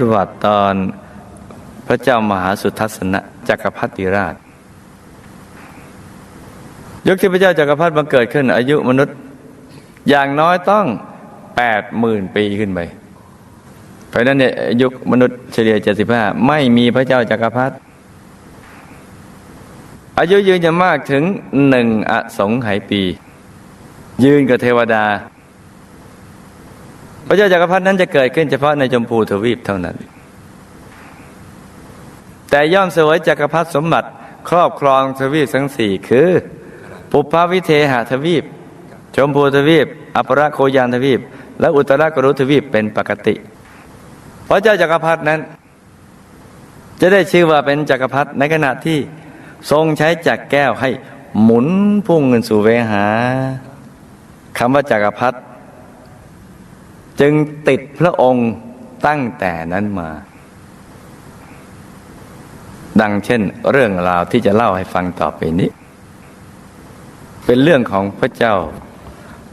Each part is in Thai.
ธวัตรตอนพระเจ้ามหาสุทัศนะจักรพรรดิราช ยุคที่พระเจ้าจักรพรรดิบังเกิดขึ้น อายุมนุษย์อย่างน้อยต้องแปดหมื่นปีขึ้นไป เพราะฉะนั้นเนี่ยยุคมนุษย์เฉลี่ยเจ็ดสิบห้าไม่มีพระเจ้าจักรพรรดิอายุยืนจะมากถึงหนึ่งอสงไขยปี ยืนกับเทวดา พระเจ้าจักรพรรดินั้นจะเกิดขึ้นเฉพาะในชมพูทวีปเท่านั้น แต่ย่อมเสวยจักรพรรดิสมบัติครอบครองทวีปทั้งสี่คือ ปุพพวิเทหทวีป ชมพูทวีป อัปรโคยานทวีป และอุตรกรุทวีปเป็นปกติ พระเจ้าจักรพรรดินั้น จะได้ชื่อว่าเป็นจักรพรรดิในขณะที่ทรงใช้จักรแก้วให้หมุนพุ่งเงินสู่เวหาคำว่าจักรพรรดิ จึงติดพระองค์ตั้งแต่นั้นมา ดังเช่นเรื่องราวที่จะเล่าให้ฟังต่อไปนี้ เป็นเรื่องของพระเจ้า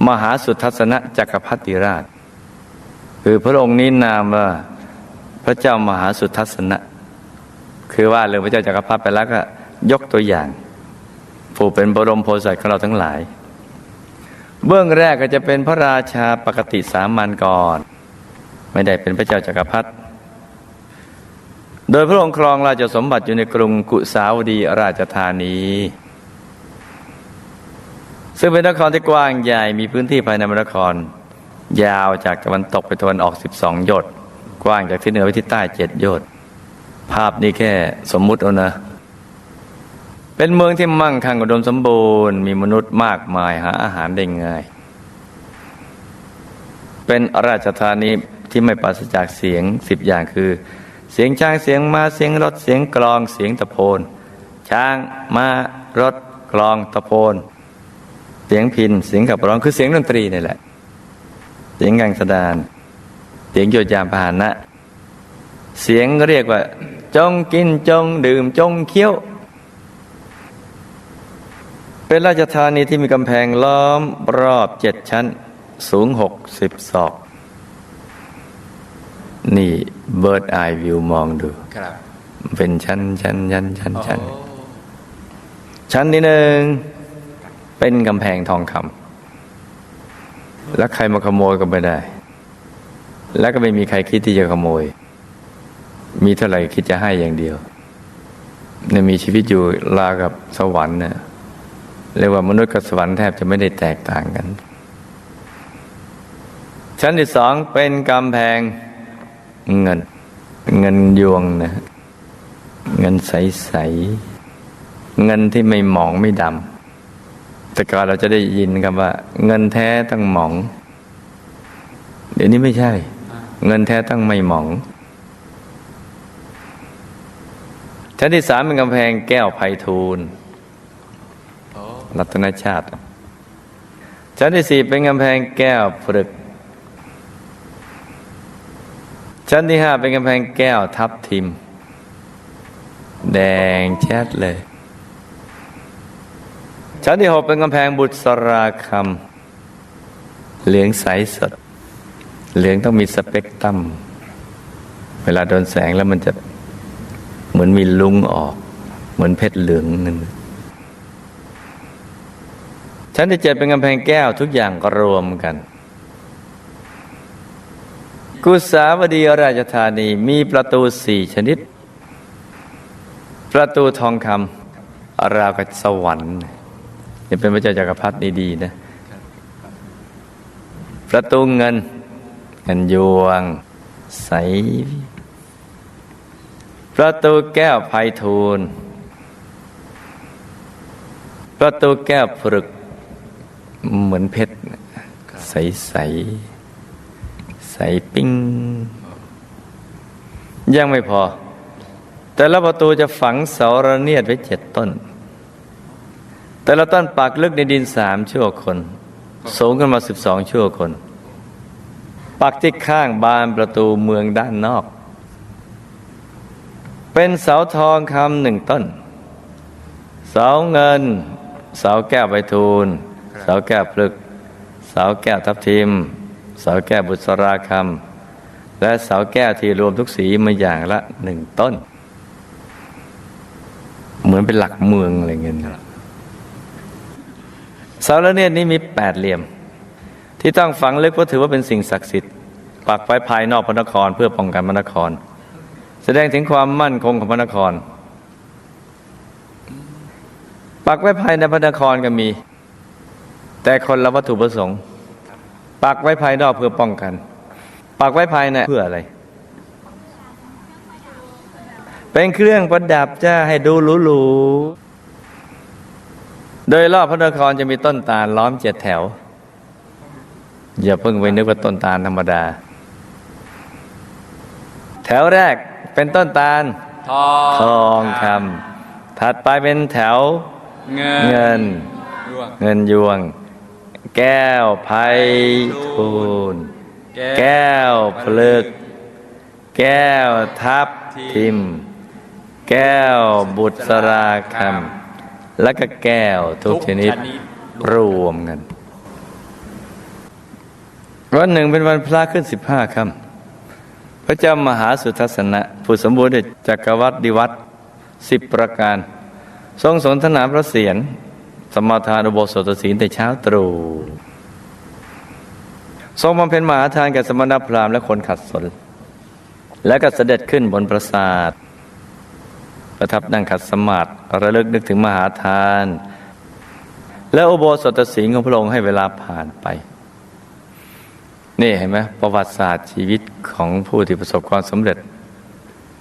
มหาสุทัศนจักรพรรดิราช คือพระองค์นี้นามว่าพระเจ้ามหาสุทัศนะ คือว่าเรื่องพระเจ้าจักรพรรดิไปแล้วก็ยกตัวอย่าง ผู้เป็นบรมโพธิสัตว์ของเราทั้งหลาย เบื้องแรกก็จะเป็นพระราชาปกติสามัญก่อน ไม่ได้เป็นพระเจ้าจักรพรรดิโดยพระองค์ครองราชสมบัติอยู่ในกรุงกุสาวดีราชธานี ซึ่งเป็นนครที่กว้างใหญ่มีพื้นที่ภายในนคร ยาวจากตะวันตกไปตะวันออก 12 โยชน์กว้างจากที่เหนือไปที่ใต้เจ็ดโยชน์ภาพนี้แค่สมมุติเอานะ เป็นเมืองที่มั่งคั่งอุดมสมบูรณ์ มีมนุษย์มากมายหาอาหารได้ง่าย เป็นราชธานีที่ไม่ปราศจากเสียงสิบอย่างคือ เสียงช้างเสียงม้าเสียงรถเสียงกลองเสียงตะโพนช้างม้ารถกลองตะโพนเสียงพินเสียงขับร้องคือเสียงดนตรีนี่แหละ เสียงกังสดาน เสียงโยดยามพาหนะ เสียงเรียกว่า จงกินจงดื่มจงเคี้ยว เป็นราชธานีที่มีกำแพงล้อมรอบเจ็ดชั้น สูงหกสิบศอก นี่เบิร์ดไอวิวมองดู ครับ เป็นชั้นชั้นชั้นชั้นชั้นโอ้ชั้นที่หนึ่งเป็นกำแพงทองคำแล้วใครมาขโมยก็ไม่ได้ แล้วก็ไม่มีใครคิดที่จะขโมย มีเท่าไหร่คิดจะให้อย่างเดียวเนี่ยมีชีวิตอยู่ราวกับสวรรค์เนี่ย เรียกว่ามนุษย์กับสวรรค์แทบจะไม่ได้แตกต่างกัน ชั้นที่สองเป็นกำแพงเงิน เงินยวงนะเงินใส ๆ เงินที่ไม่หมองไม่ดำแต่ก่อนเราจะได้ยินคำว่า เงินแท้ต้องหมอง เดี๋ยวนี้ไม่ใช่ เงินแท้ต้องไม่หมองชั้นที่สามเป็นกำแพงแก้วไพฑูรย์ รัตนชาติ ชั้นที่สี่เป็นกำแพงแก้วพรึก ชั้นที่ห้าเป็นกำแพงแก้วทับทิม แดงแชดเลย ชั้นที่หกเป็นกำแพงบุษราคำเหลืองใสสด เหลืองต้องมีสเปกตรัมเวลาโดนแสงแล้วมันจะเหมือนมีลุงออก เหมือนเพชรเหลืองนั่น ชั้นที่เจ็ดเป็นกำแพงแก้วทุกอย่างรวมกัน กุสาวดีราชธานีมีประตูสี่ชนิด ประตูทองคำราวกับสวรรค์นี่เป็นพระเจ้าจักรพรรดิดีๆนะ ประตูเงินเงินยวง ใส ประตูแก้วไพฑูรย์ประตูแก้วพรึก เหมือนเพชรใสใสใสปิ้ง ยังไม่พอ แต่ละประตูจะฝังเสาระเนียดไว้เจ็ดต้น แต่ละต้นปักลึกในดินสามชั่วคน สูงขึ้นมาสิบสองชั่วคน ปักที่ข้างบานประตูเมืองด้านนอก เป็นเสาทองคำหนึ่งต้น เสาเงิน เสาแก้วใบทูล สาแก้วพลึกเสาแก้วทับทิมเสาแก้วบุษราคำและเสาแก้วที่รวมทุกสีมาอย่างละหนึ่งต้น เหมือนเป็นหลักเมืองอะไรเงี้ยนะเสาละเนียดนี้มีแปดเหลี่ยม ที่ต้องฝังลึกเพราะถือว่าเป็นสิ่งศักดิ์สิทธิ์ปักไว้ภายนอกพระนครเพื่อป้องกันพระนคร แสดงถึงความมั่นคงของพระนครปักไว้ภายในพระนครก็มี แต่คนละวัตถุประสงค์ ปักไว้ภายนอกเพื่อป้องกัน ปักไว้ภายในเพื่ออะไร เป็นเครื่องประดับจ้าให้ดูหรูๆโดยรอบพระนครจะมีต้นตาลล้อมเจ็ดแถว อย่าเพิ่งไปนึกว่าต้นตาลธรรมดา แถวแรกเป็นต้นตาลทองทองคำถัดไปเป็นแถวเงิน เงินร่วงเงินยวง แก้วไพทูลแก้วพลึก แก้วทับทิม แก้วบุตรราคำและก็แก้วทุกชนิดรวมกันวันหนึ่งเป็นวันพระขึ้นสิบห้าค่ำพระเจ้ามหาสุทัศนะผู้สมบูรณ์ด้วยจักรวรรดิวัตรสิบประการ ทรงสนทนาพระเศียร สมาทานอุโบสถศีลแต่เช้าตรู่ทรงบำเพ็ญมหาทานแก่สมณพราหมณ์และคนขัดสน และก็เสด็จขึ้นบนปราสาท ประทับนั่งขัดสมาธิระลึกนึกถึงมหาทาน และอุโบสถศีลของพระองค์ให้เวลาผ่านไป นี่เห็นไหมประวัติศาสตร์ชีวิตของผู้ที่ประสบความสำเร็จ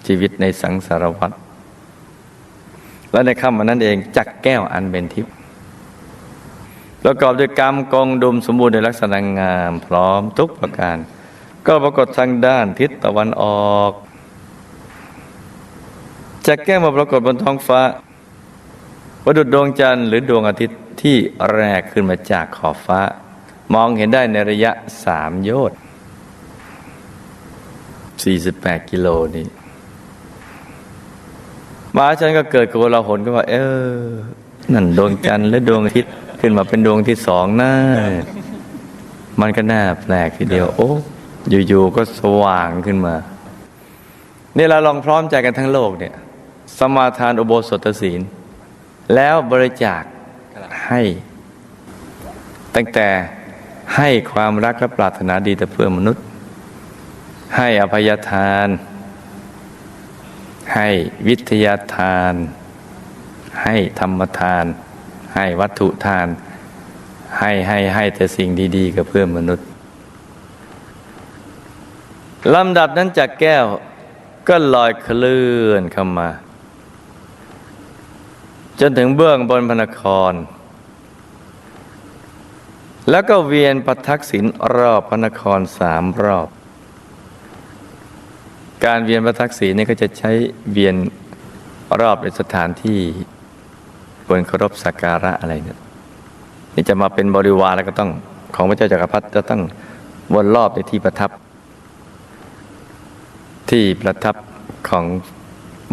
ชีวิตในสังสารวัฏและในค่ำวันนั้นเองจักแก้วอันเป็นทิพย์ ประกอบด้วยกรรมกองดุมสมบูรณ์ในลักษณะงามพร้อมทุกประการ ก็ปรากฏทางด้านทิศตะวันออกจักแก้วมาปรากฏบนท้องฟ้าประดุจดวงจันทร์หรือดวงอาทิตย์ที่แรกขึ้นมาจากขอบฟ้า มองเห็นได้ในระยะสามโยชน์48 กิโลนี่มาชันก็เกิดกับเราหนก็ว่า เออ นั่นดวงจันทร์และดวงอาทิตย์ ขึ้นมาเป็นดวงที่สองน่ามันก็น่าแปลกทีเดียว โอ้อยู่ๆก็สว่างขึ้นมานี่เราลองพร้อมใจกันทั้งโลกเนี่ย สมาทานอุโบสถศีล แล้วบริจาคให้ ตั้งแต่ให้ความรักและปรารถนาดีแต่เพื่อมนุษย์ ให้อภัยทาน ให้วิทยาทาน ให้ธรรมทาน ให้วัตถุทาน ให้ให้ให้แต่สิ่งดีๆ กับเพื่อนมนุษย์ลำดับนั้นจากแก้วก็ลอยเคลื่อนเข้ามา จนถึงเบื้องบนพระนคร แล้วก็เวียนประทักษิณรอบพระนครสามรอบ การเวียนประทักษิณนี่ก็จะใช้เวียนรอบในสถานที่ ควรเคารพสักการะอะไรเนี่ยนี่จะมาเป็นบริวารแล้วก็ต้อง ของพระเจ้าจักรพรรดิจะต้องวนรอบในที่ประทับ ที่ประทับของ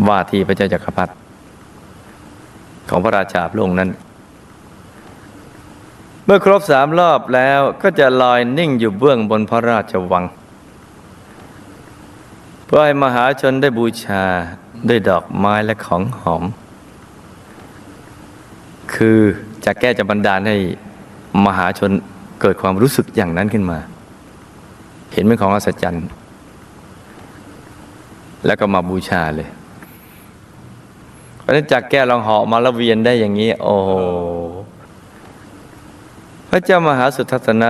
ว่าที่พระเจ้าจักรพรรดิของพระราชาพระองค์นั้น เมื่อครบสามรอบแล้วก็จะลอยนิ่งอยู่เบื้องบนพระราชวังเพื่อให้มหาชนได้บูชาด้วยดอกไม้และของหอม คือจะแก้จะบันดาลให้มหาชนเกิดความรู้สึกอย่างนั้นขึ้นมา เห็นเป็นของอัศจรรย์แล้วก็มาบูชาเลยเพราะฉะนั้นจากแก้ลองเหาะมาล้วเวียนได้อย่างนี้ โอ้พระเจ้ามหาสุทัศนะ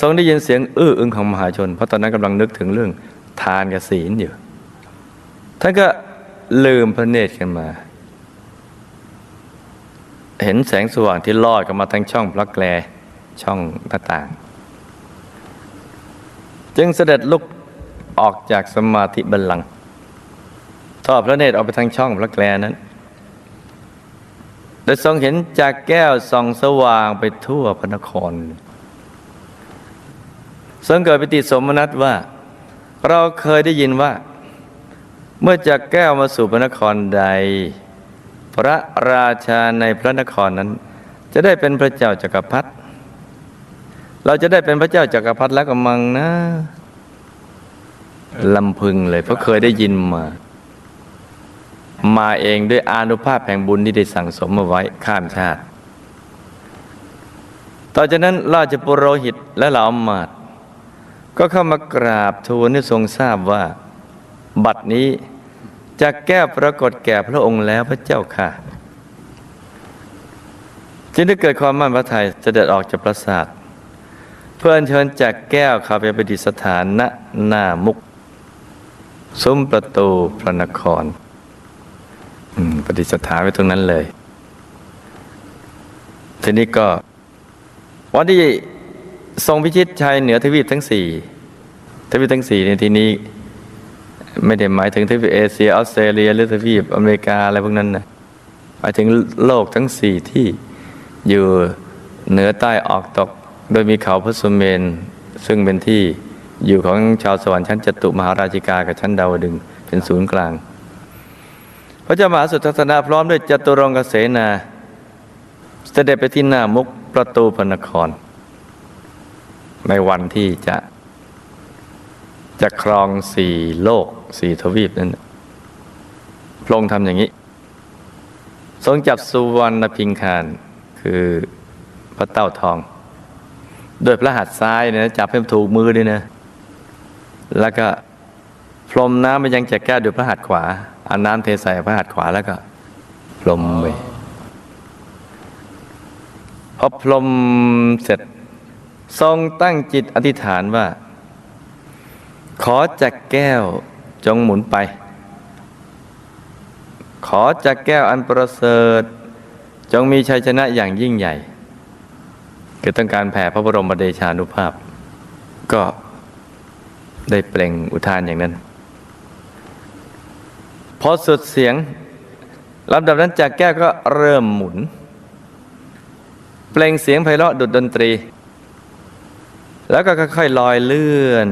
ทรงได้ยินเสียงอื้ออึงของมหาชน เพราะตอนนั้นกำลังนึกถึงเรื่องทานกับศีลอยู่ท่านก็ลืมพระเนตรกันมา เห็นแสงสว่างที่ลอดกันมาทั้งช่องพระแกลช่องหน้าต่าง จึงเสด็จลุกออกจากสมาธิบัลลังก์ทอดพระเนตรออกไปทางช่องพระแกลนั้นโดยทรงเห็นจากแก้วส่องสว่างไปทั่วพระนครทรงเกิดปิติสมนัตว่า เราเคยได้ยินว่า เมื่อจากแก้วมาสู่พระนครใด พระราชาในพระนครนั้น จะได้เป็นพระเจ้าจักรพรรดิเราจะได้เป็นพระเจ้าจักรพรรดิแล้วก็มังนะลำพึงเลยเพราะเคยได้ยินมา มาเองด้วยอานุภาพแห่งบุญที่ได้สั่งสมมาไว้ข้ามชาติ ต่อจากนั้นราชปุโรหิตและเหล่าอมาตย์ก็เข้ามากราบทูลให้ทรงทราบว่า บัดนี้ จะแก้ปรากฏแก่พระองค์แล้วพระเจ้าค่ะ จึงได้เกิดความมั่นพระทัยเสด็จออกจากปราสาทเพื่ออัญเชิญจากแก้วเข้าไปประดิษฐานณหน้ามุก ซุ้มประตูพระนครประดิษฐานไว้ตรงนั้นเลย ทีนี้ก็วันที่ทรงพิชิตชัยเหนือทวีปทั้งสี่ทวีปทั้งสี่ในที่นี้ ไม่ได้หมายถึงทวีปเอเชียออสเตรเลีย หรือทวีปอเมริกาอะไรพวกนั้นนะหมายถึงโลกทั้งสี่ที่อยู่เหนือใต้ออกตก โดยมีเขาพระสุเมน ซึ่งเป็นที่อยู่ของชาวสวรรค์ชั้นจตุมหาราชิกากับชั้นดาวดึงเป็นศูนย์กลาง พระเจ้ามหาสุทัศนะพร้อมด้วยจตุรงกเสนา เสด็จไปที่หน้ามุกประตูพระนคร ในวันที่จะ จะครองสี่โลกสี่ทวีปนั้นพระองค์ทำอย่างนี้ ทรงจับสุวรรณพิงคารคือพระเต้าทอง โดยพระหัตถ์ซ้ายเนะจับให้ถูกมือด้วยนะ แล้วก็พรมน้ำไปยังแจกแก้วด้วยพระหัตถ์ขวาเอาน้ำเทใส่พระหัตถ์ขวาแล้วก็พรมไปพอพรมเสร็จ ทรงตั้งจิตอธิษฐานว่า ขอจากแก้วจงหมุนไป ขอจากแก้วอันประเสริฐ จงมีชัยชนะอย่างยิ่งใหญ่ คือต้องการแผ่พระบรมเดชานุภาพ ก็ได้เปล่งอุทานอย่างนั้น พอสุดเสียงลำดับนั้นจากแก้วก็เริ่มหมุน เปล่งเสียงไพเราะดุดดนตรี แล้วก็ค่อยๆลอยเลื่อน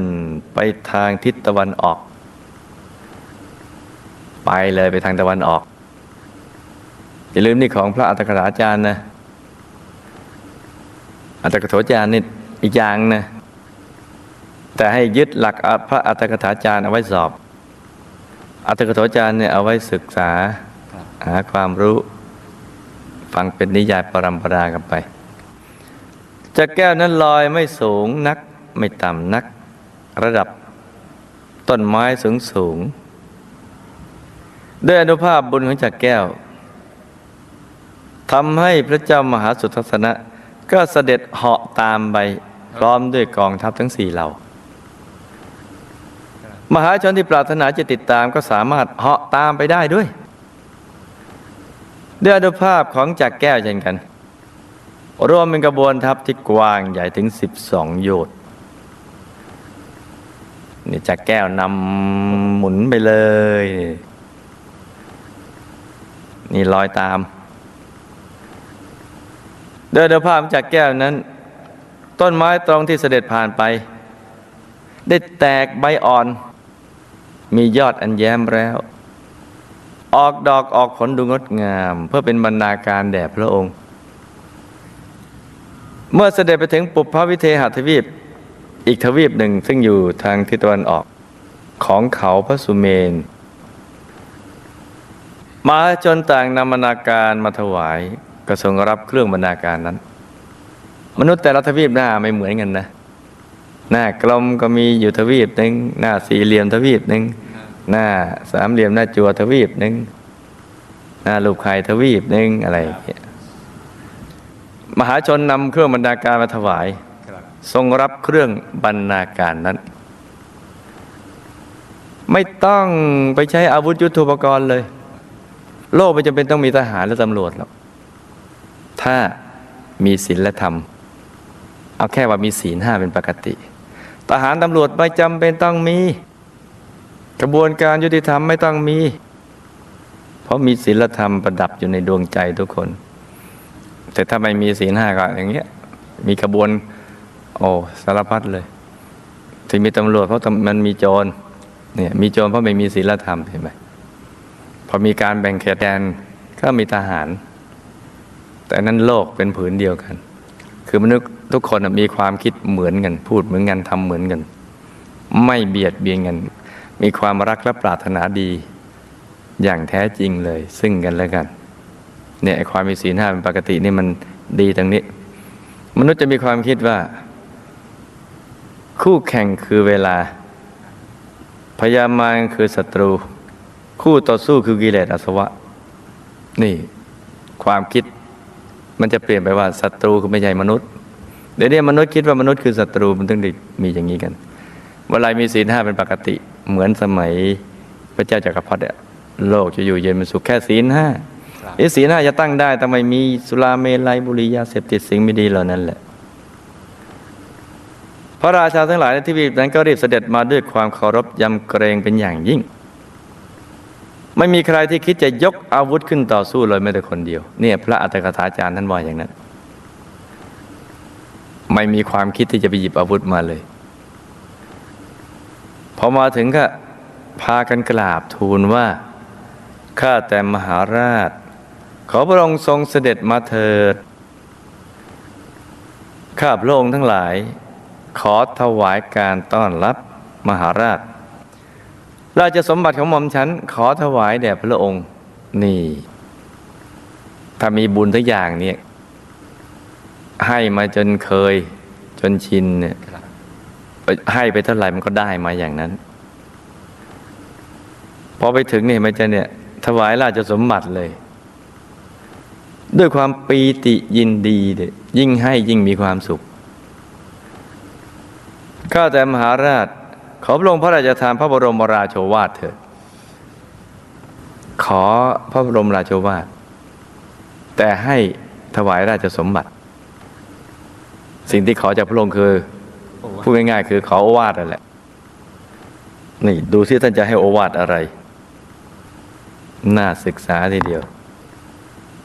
ไปทางทิศตะวันออก ไปเลยไปทางตะวันออกอย่าลืมนี่ของพระอัตถกถาจารย์นะอัตถกถาจารย์นี่อีกอย่างนะแต่ให้ยึดหลักพระอัตถกถาจารย์เอาไว้สอบ อัตถกถาจารย์เนี่ยเอาไว้ศึกษาหาความรู้ ฟังเป็นนิยายปรัมปรากันไป จากแก้วนั้นลอยไม่สูงนัก ไม่ต่ำนัก ระดับต้นไม้สูงสูง ด้วยอนุภาพบุญของจากแก้วทำให้พระเจ้ามหาสุทัศนะ ก็เสด็จเหาะตามไปพร้อมด้วยกองทัพทั้งสี่เหล่ามหาชนที่ปรารถนาจะติดตามก็สามารถเหาะตามไปได้ด้วย ด้วยอนุภาพของจากแก้วเช่นกัน รวมเป็นกระบวนทัพที่กว้างใหญ่ถึง 12 โยชน์นี่จากแก้วนำหมุนไปเลย นี่ลอยตาม โดยอนุภาพจากแก้วนั้น ต้นไม้ตรงที่เสด็จผ่านไป ได้แตกใบอ่อน มียอดอันแย้มแล้ว ออกดอกออกผลดูงดงาม เพื่อเป็นบรรณาการแด่พระองค์ เมื่อเสด็จไปถึงปุพพวิเทหทวีป อีกทวีปหนึ่งซึ่งอยู่ทางทิศตะวันออกของเขาพระสุเมน มาจนต่างนำบรรณาการมาถวายก็ทรงรับเครื่องบรรณาการนั้น มนุษย์แต่ละทวีปหน้าไม่เหมือนกันนะ หน้ากลมก็มีอยู่ทวีปหนึ่งหน้าสี่เหลี่ยมทวีปหนึ่งหน้าสามเหลี่ยมหน้าจัวทวีปหนึ่งหน้าลูกไข่ทวีปหนึ่งอะไรอย่างเงี้ย มหาชนนำเครื่องบรรณาการมาถวายครับทรงรับเครื่องบรรณาการนั้น ไม่ต้องไปใช้อาวุธยุทโธปกรณ์เลย โลกไม่จำเป็นต้องมีทหารและตำรวจหรอกถ้ามีศีลและธรรม เอาแค่ว่ามีศีลห้าเป็นปกติ ทหารตำรวจไม่จำเป็นต้องมี กระบวนการยุติธรรมไม่ต้องมี เพราะมีศีลธรรมประดับอยู่ในดวงใจทุกคน แต่ถ้าไม่มีศีลห้าก็อย่างเงี้ย มีกระบวน โอ้สารพัดเลย ที่มีตำรวจเพราะมันมีโจรเนี่ยมีโจรเพราะไม่มีศีลธรรมเห็นไหมพอมีการแบ่งเขตแดนก็มีทหาร แต่นั้นโลกเป็นผืนเดียวกัน คือมนุษย์ทุกคนมีความคิดเหมือนกัน พูดเหมือนกันทำเหมือนกัน ไม่เบียดเบียนกัน มีความรักและปรารถนาดี อย่างแท้จริงเลย ซึ่งกันและกัน เนี่ยความมีศีลห้าเป็นปกตินี่มันดีตรงนี้ มนุษย์จะมีความคิดว่า คู่แข่งคือเวลา พยามารคือศัตรู คู่ต่อสู้คือกิเลสอาสวะ นี่ความคิดมันจะเปลี่ยนไปว่าศัตรูคือไม่ใช่มนุษย์เดี๋ยวนี้มนุษย์คิดว่ามนุษย์คือศัตรูมันต้องมีอย่างนี้กันเวลามีศีลห้าเป็นปกติ เหมือนสมัยพระเจ้าจักรพรรดิอะโลกจะอยู่เย็นเป็นสุขแค่ศีลห้า ครับไอ้ศีลห้าจะตั้งได้แต่ไม่มีสุราเมลัยบุรียาเสพติดสิ่งไม่ดีเหล่านั้นแหละ พระราชาทั้งหลายในที่วีปนั้นก็รีบเสด็จมาด้วยความเคารพยำเกรงเป็นอย่างยิ่ง ไม่มีใครที่คิดจะยกอาวุธขึ้นต่อสู้เลยแม้แต่คนเดียว เนี่ย พระอัตถกถาจารย์ท่านว่าอย่างนั้น ไม่มีความคิดที่จะไปหยิบอาวุธมาเลย พอมาถึงก็พากันกราบทูลว่าข้าแต่มหาราช ขอพระองค์ทรงเสด็จมาเถิด ข้าพระองค์ทั้งหลาย ขอถวายการต้อนรับมหาราช ราชสมบัติของหม่อมฉัน ขอถวายแด่พระองค์นี่ ถ้ามีบุญทุกอย่างเนี่ยให้มาจนเคยจนชินเนี่ยให้ไปเท่าไหร่มันก็ได้มาอย่างนั้น พอไปถึงนี่มันจะเนี่ย ถวายราชสมบัติเลย ด้วยความปีติยินดีเยยิ่งให้ยิ่งมีความสุข ข้าแต่มหาราช ขอพระองค์พระราชทานพระบรมราโชวาทเถิด ขอพระบรมราโชวาท แต่ให้ถวายราชสมบัติ สิ่งที่ขอจากพระองค์คือพูดง่ายๆคือขอโอวาทนั่นแหละ นี่ดูซิท่านจะให้โอวาทอะไร น่าศึกษาทีเดียว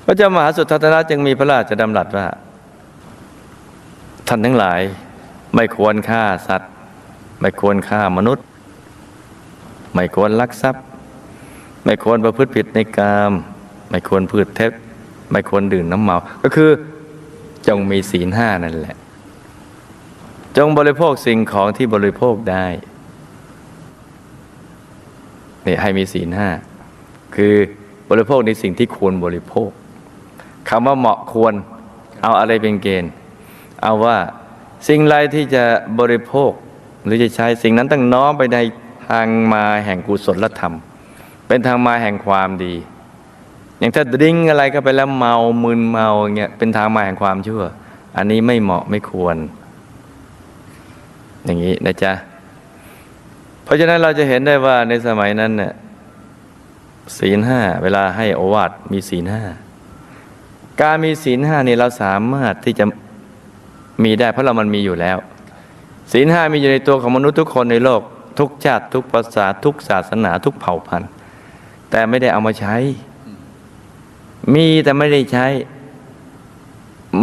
พระเจ้ามหาสุทัศนะจึงมีพระราชดำรัสว่า ท่านทั้งหลายไม่ควรฆ่าสัตว์ ไม่ควรฆ่ามนุษย์ ไม่ควรลักทรัพย์ ไม่ควรประพฤติผิดในกาม ไม่ควรพูดเท็จไม่ควรดื่มน้ำเมา ก็คือจงมีศีลห้านั่นแหละ จงบริโภคสิ่งของที่บริโภคได้นี่ให้มีศีลห้าคือบริโภคในสิ่งที่ควรบริโภค คำว่าเหมาะควรเอาอะไรเป็นเกณฑ์ เอาว่าสิ่งไรที่จะบริโภคหรือจะใช้สิ่งนั้นต้องน้อมไปในทางมาแห่งกุศลธรรม เป็นทางมาแห่งความดี อย่างถ้าดิ้งอะไรก็ไปแล้วเมามึนเมาอย่างเงี้ยเป็นทางมาแห่งความชั่ว อันนี้ไม่เหมาะไม่ควร อย่างนี้นะจ๊ะเพราะฉะนั้นเราจะเห็นได้ว่าในสมัยนั้นเนี่ยศีลห้าเวลาให้โอวาทมีศีลห้า การมีศีลห้านี่เราสามารถที่จะมีได้เพราะเรามันมีอยู่แล้ว ศีลห้ามีอยู่ในตัวของมนุษย์ทุกคนในโลก ทุกชาติทุกภาษาทุกศาสนาทุกเผ่าพันธุ์ แต่ไม่ได้เอามาใช้ มีแต่ไม่ได้ใช้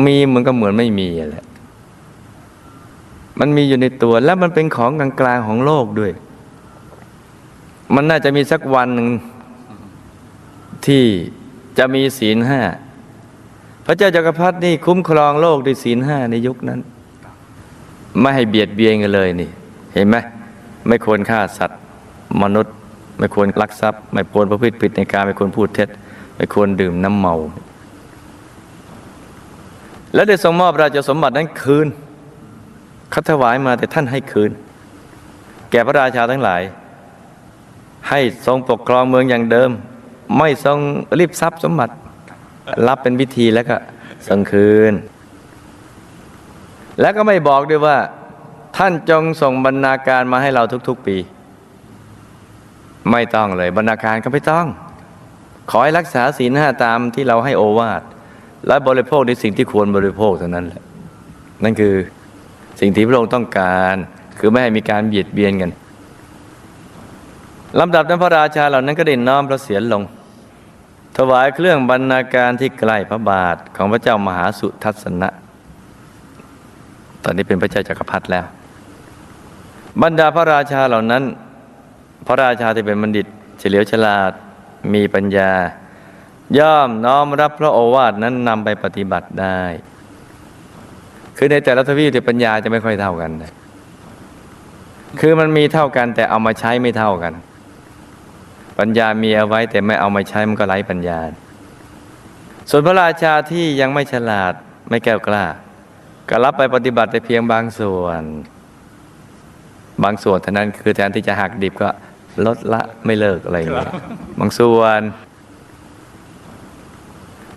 มีเหมือนก็เหมือนไม่มีอะแหละมันมีอยู่ในตัวแล้วมันเป็นของกลางๆของโลกด้วย มันน่าจะมีสักวันหนึ่งที่จะมีศีลห้า ระเจ้าจักรพรรดินี่คุ้มครองโลกด้วยศีลห้าในยุคนั้น ไม่ให้เบียดเบียนกันเลยนี่ เห็นไหมไม่ควรฆ่าสัตว์ มนุษย์ ไม่ควรลักทรัพย์ ไม่ควรประพฤติผิดในการไม่ควรพูดเท็จ ไม่ควรดื่มน้ำเมา และได้ทรงมอบราชสมบัตินั้นคืนเขาถวายมาแต่ท่านให้คืน แก่พระราชาทั้งหลาย ให้ทรงปกครองเมืองอย่างเดิม ไม่ทรงรีบทรัพย์สมบัติ รับเป็นพิธีแล้วก็ส่งคืน แล้วก็ไม่บอกด้วยว่า ท่านจงส่งบรรณาการมาให้เราทุก ๆ ปี ไม่ต้องเลย บรรณาการก็ไม่ต้อง ขอให้รักษาศีลห้าตามที่เราให้โอวาทและบริโภคในสิ่งที่ควรบริโภคเท่านั้นแหละนั่นคือสิ่งที่พระองค์ต้องการ คือไม่ให้มีการเบียดเบียนกันลำดับนั้นพระราชาเหล่านั้นก็ได้น้อมพระเศียรลง ถวายเครื่องบรรณาการที่ใกล้พระบาทของพระเจ้ามหาสุทัศนะ ตอนนี้เป็นพระเจ้าจักรพรรดิแล้ว บรรดาพระราชาเหล่านั้น พระราชาที่เป็นบัณฑิต เฉลียวฉลาดมีปัญญา ย่อมน้อมรับพระโอวาทนั้นนำไปปฏิบัติได้ คือในแต่ละทวีปที่ปัญญาจะไม่ค่อยเท่ากัน คือมันมีเท่ากันแต่เอามาใช้ไม่เท่ากัน ปัญญามีเอาไว้แต่ไม่เอามาใช้มันก็ไร้ปัญญา ส่วนพระราชาที่ยังไม่ฉลาดไม่แก้วกล้า ก็รับไปปฏิบัติแต่เพียงบางส่วน บางส่วนเท่านั้นคือแทนที่จะหักดิบก็ลดละไม่เลิกอะไรอย่างเงี้ยบางส่วน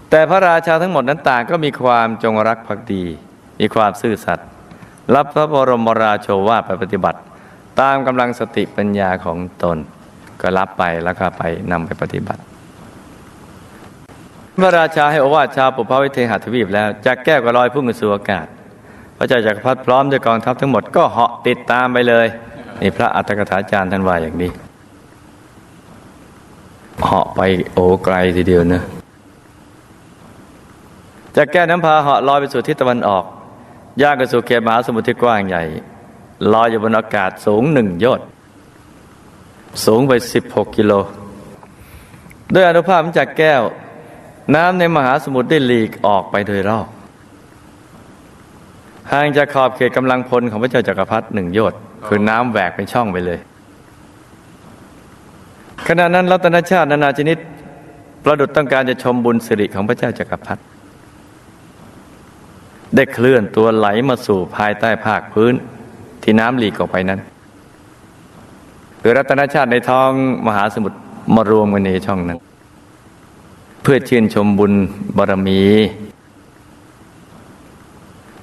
แต่พระราชาทั้งหมดนั้นต่างก็มีความจงรักภักดี มีความซื่อสัตย์รับพระบรมราโชวาทไปปฏิบัติ ตามกำลังสติปัญญาของตน ก็รับไปแล้วก็ไปนำไปปฏิบัติพระราชาให้อวาชาวปุพพวิเทหทวีปแล้วจากแก้วก็ลอยพุ่งขึ้นสู่อากาศ พระเจ้าจักรพรรดิพร้อมด้วยกองทัพทั้งหมดก็เหาะติดตามไปเลยนี่พระอัตถกถาจารย์ท่านว่าอย่างนี้เหาะไปโอ้ไกลทีเดียวเนะจากแก้วน้ำพาเหาะลอยไปสู่ทิศตะวันออกย่างไปสู่เขตมหาสมุทรที่กว้างใหญ่ลอยอยู่บนอากาศสูงหนึ่งยชน์ สูงไปสิบหกกิโล ด้วยอนุภาพจากแก้ว น้ำในมหาสมุทรได้หลีกออกไปโดยรอบห่างจากขอบเขตกำลังพลของพระเจ้าจักรพรรดิหนึ่งโยชน์คือน้ำแหวกเป็นช่องไปเลย ขณะนั้นรัตนชาตินานาชนิดประดุจต้องการจะชมบุญสิริของพระเจ้าจักรพรรดิได้เคลื่อนตัวไหลมาสู่ภายใต้ภาคพื้นที่น้ำหลีกออกไปนั้น คือรัตนชาติในท้องมหาสมุทรมารวมกันในช่องนั้น เพื่อชื่นชมบุญบารมี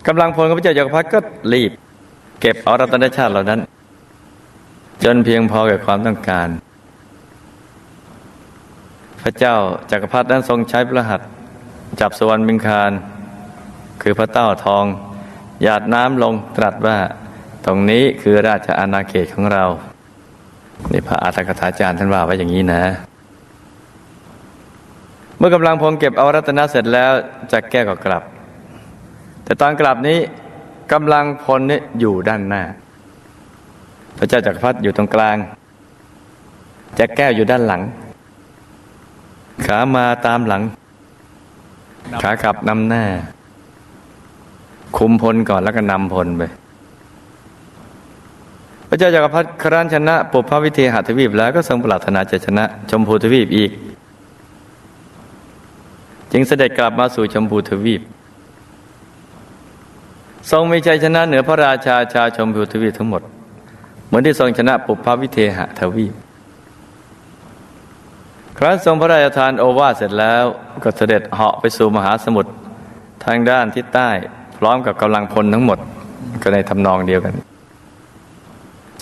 กำลังพลของพระเจ้าจักรพรรดิก็รีบ เก็บเอารัตนชาติเหล่านั้น จนเพียงพอแก่ความต้องการ พระเจ้าจักรพรรดินั้นทรงใช้พระหัตจับสวรรค์บิงคารคือพระเต้าทอง หยาดน้ำลงตรัสว่า ตรงนี้คือราชอาณาเขตของเรา นี่พระอาตถกถาจารย์ท่านว่าไว้อย่างนี้นะ เมื่อกำลังพลเก็บเอารัตนะเสร็จแล้วจักแก้ก็กลับ แต่ตอนกลับนี้กำลังพลนี่อยู่ด้านหน้า พระเจ้าจักรพรรดิอยู่ตรงกลางจักแก้วอยู่ด้านหลัง ขามาตามหลัง ขากลับนำหน้า คุมพลก่อนแล้วก็นำพลไป พระเจ้าจักรพรรดิครั้นชนะปุพพวิเทหทวีปแล้วก็ทรงปรารถนาจะชนะชมพูทวีปอีก จึงเสด็จกลับมาสู่ชมพูทวีป ทรงมีชัยชนะเหนือพระราชาชาชมพูทวีปทั้งหมด เหมือนที่ทรงชนะปุพพวิเทหทวีป ครั้นทรงพระราชทานโอวาทเสร็จแล้วก็เสด็จเหาะไปสู่มหาสมุทรทางด้านทิศใต้ พร้อมกับกำลังพลทั้งหมดก็ในทำนองเดียวกัน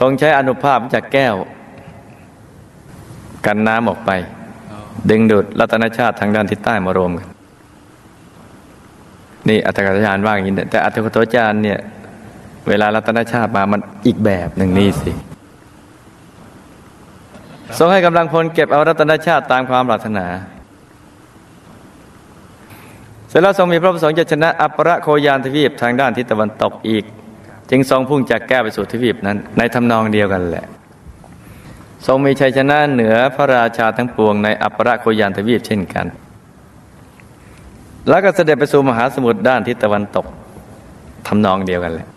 ทรงใช้อนุภาพจากแก้ว กันน้ำออกไป ดึงดูดรัตนชาติทางด้านทิศใต้มารวมกัน นี่อัตถกถาจารย์ว่าอย่างนี้แต่อัตถกถาจารย์เนี่ย เวลารัตนชาติมามันอีกแบบหนึ่งนี่สิทรงให้กำลังพลเก็บเอารัตนชาติตามความปรารถนาเสร็จแล้วทรงมีพระประสงค์จะชนะอัปรโคยานทวีปทางด้านทิศตะวันตกอีก จึงทรงพุ่งจากแก้วไปสู่ทวีปนั้น ในทำนองเดียวกันแหละ ทรงมีชัยชนะเหนือพระราชาทั้งปวงในอัปรโคยานทวีปเช่นกัน แล้วก็เสด็จไปสู่มหาสมุทรด้านทิศตะวันตกทำนองเดียวกันแหละ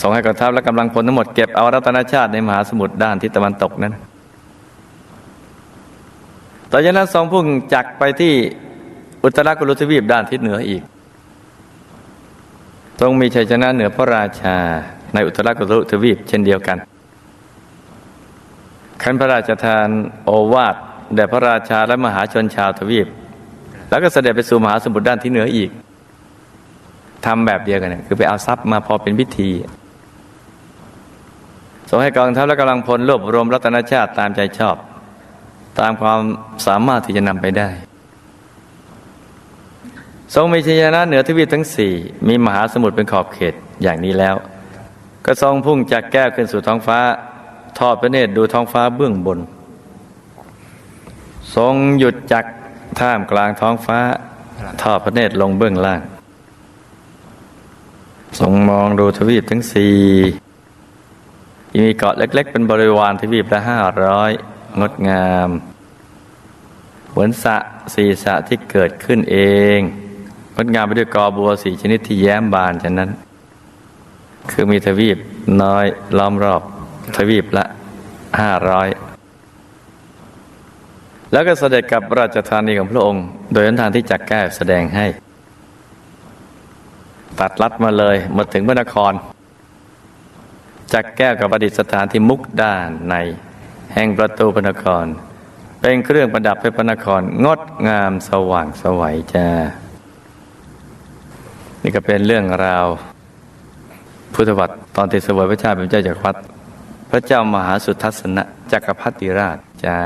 ส่งให้กองทัพและกำลังพลทั้งหมดเก็บเอารัตนชาติในมหาสมุทรด้านทิศตะวันตกนั้นต่อจากนั้นทรงพุ่งจักไปที่อุตรากุลทวีปด้านทิศเหนืออีก ทรงมีชัยชนะเหนือพระราชาในอุตรกุลุทวีปเช่นเดียวกันขันพระราชทานโอวาทแด่พระราชาและมหาชนชาวทวีป แล้วก็เสด็จไปสู่มหาสมุทรด้านที่เหนืออีกทำแบบเดียวกันคือไปเอาทรัพย์มาพอเป็นพิธีทรงให้กองทัพและกำลังพลรวบรวมรัตนชาติตามใจชอบ ตามความสามารถที่จะนำไปได้ ทรงมีชัยชนะเหนือทวีปทั้งสี่มีมหาสมุทรเป็นขอบเขตอย่างนี้แล้ว ก็ทรงพุ่งจากแก้วขึ้นสู่ท้องฟ้า ทอดพระเนตรดูท้องฟ้าเบื้องบน ทรงหยุดจักท่ามกลางท้องฟ้า ทอดพระเนตรลงเบื้องล่าง ทรงมองดูทวีปทั้งสี่มีเกาะเล็ก ๆ เป็นบริวารทวีปละห้าร้อยงดงามเหมือนสระสี่สะที่เกิดขึ้นเอง ดงามไปด้วยกอบัวสีชนิดที่แย้มบานฉะนั้น คือมีทวีปน้อยล้อมรอบทวีปละห้าร้อยแล้วก็เสด็จกับราชธานีของพระองค์ โดยหนทางที่จักแก้แสดงให้ ตัดลัดมาเลยมาถึงพระนครจักแก้วกับประดิษฐานที่มุกด้านใน แห่งประตูพระนคร เป็นเครื่องประดับให้พระนครงดงามสว่างสวัยจ้า นี่ก็เป็นเรื่องราวพุทธวัตรตอนติดสวยพระชาติเป็นเจ้าจักรพรรดิพระเจ้ามหาสุทัศนะจักรพรรดิราชจ้า